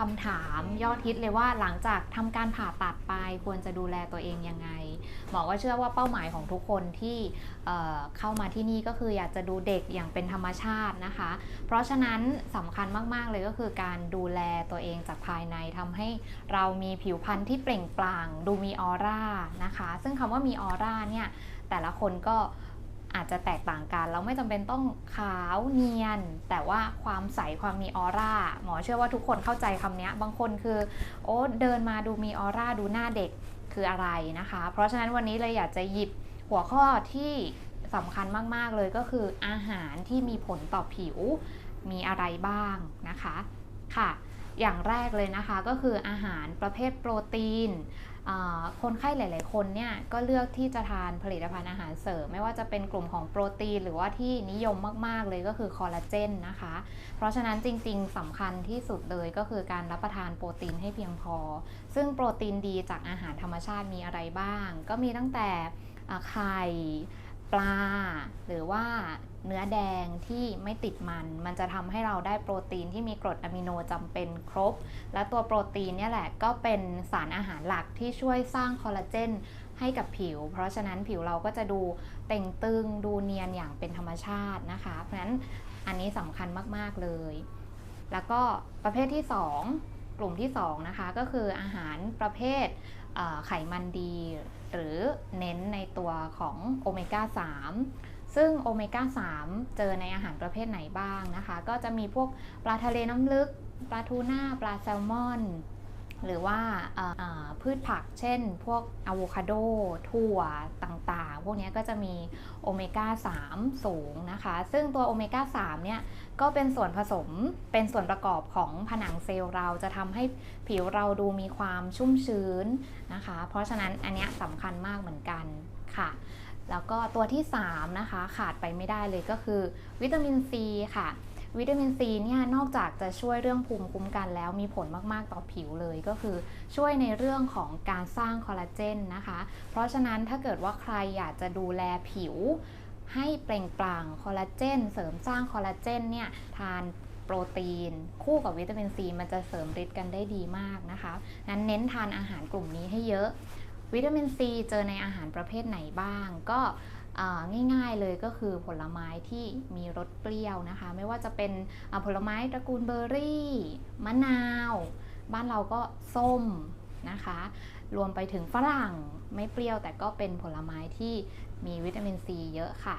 คำถามยอดฮิตเลยว่าหลังจากทำการผ่าตัดไปควรจะดูแลตัวเองยังไงหมอก็เชื่อว่าเป้าหมายของทุกคนที่เเข้ามาที่นี่ก็คืออยากจะดูเด็กอย่างเป็นธรรมชาตินะคะ เพราะฉะนั้นสำคัญมาก ๆ เลยก็คือการดูแลตัวเองจากภายในทำให้เรามีผิวพรรณที่เปล่งปลั่งดูมีออร่านะคะ ซึ่งคำว่ามีออร่าเนี่ยแต่ละคนก็ อาจจะแตกต่างกัน เราไม่จำเป็นต้องขาวเนียน แต่ว่าความใสความมีออร่า หมอเชื่อว่าทุกคนเข้าใจคำนี้บางคนคือ โอ้เดินมาดูมีออร่าดูหน้าเด็กคืออะไรนะคะ เพราะฉะนั้นวันนี้เลยอยากจะหยิบหัวข้อที่สำคัญมาก ๆ เลยก็คืออาหารที่มีผลต่อผิวมีอะไรบ้างนะคะ ค่ะ อย่างแรกเลยนะคะก็คืออาหารประเภทโปรตีน คนไข้หลาย ๆ คนเนี่ยก็เลือกที่จะทานผลิตภัณฑ์อาหารเสริม ไม่ว่าจะเป็นกลุ่มของโปรตีน หรือว่าที่นิยมมาก ๆ เลยก็คือคอลลาเจนนะคะ เพราะฉะนั้นจริง ๆสำคัญที่สุดเลยก็คือการรับประทานโปรตีนให้เพียงพอ ซึ่งโปรตีนดีจากอาหารธรรมชาติมีอะไรบ้าง ก็มีตั้งแต่ไข่ ปลา หรือว่าเนื้อแดงที่ไม่ติดมัน มันจะทำให้เราได้โปรตีนที่มีกรดอะมิโนจำเป็นครบ และตัวโปรตีนเนี่ยแหละก็เป็นสารอาหารหลักที่ช่วยสร้างคอลลาเจนให้กับผิว เพราะฉะนั้นผิวเราก็จะดูเต่งตึง ดูเนียนอย่างเป็นธรรมชาตินะคะ เพราะฉะนั้นอันนี้สำคัญมาก ๆ เลย แล้วก็ประเภทที่ 2 กลุ่มที่2นะคะก็คืออาหารประเภทไขมันดี หรือ น้นในตัวของโอเมก้า3 ซึ่งโอเมก้า3 เจอในอาหารประเภทไหนบ้างนะคะ ก็จะมีพวกปลาทะเลน้ำลึก ปลาทูน่า ปลาแซลมอน หรือว่าพืชผักเช่น พวกอะโวคาโด ถั่วต่างๆ พวกนี้ก็จะมีโอเมก้า 3 สูงนะคะ ซึ่งตัวโอเมก้า 3 เนี่ย ก็เป็นส่วนผสมเป็นส่วนประกอบของผนังเซลล์เราจะทำให้ผิวเราดูมีความชุ่มชื้นนะคะ เพราะฉะนั้นอันเนี้ยสำคัญมากเหมือนกันค่ะ แล้วก็ตัวที่ 3 นะคะ ขาดไปไม่ได้เลยก็คือวิตามินซีค่ะ วิตามินซีเนี่ยนอกจากจะช่วยเรื่องภูมิคุ้มกันแล้วมีผลมาก ๆ ต่อผิวเลยก็คือช่วยในเรื่องของการสร้างคอลลาเจนนะคะ เพราะฉะนั้นถ้าเกิดว่าใครอยากจะดูแลผิว ให้เปล่งปลั่งคอลลาเจนเสริมสร้างคอลลาเจนเนี่ยทานโปรตีน คู่กับวิตามินซีมันจะเสริมฤทธิ์กันได้ดีมากนะคะนั้นเน้นทานอาหารกลุ่มนี้ให้เยอะ วิตามินซีเจอในอาหารประเภทไหนบ้าง ก็ ง่ายๆเลยก็คือผลไม้ที่มีรสเปรี้ยวนะคะ ไม่ว่าจะเป็นผลไม้ตระกูลเบอร์รี่ มะนาว บ้านเราก็ส้มนะคะ รวมไปถึงฝรั่งไม่เปรี้ยวแต่ก็เป็นผลไม้ที่มีวิตามินซีเยอะค่ะ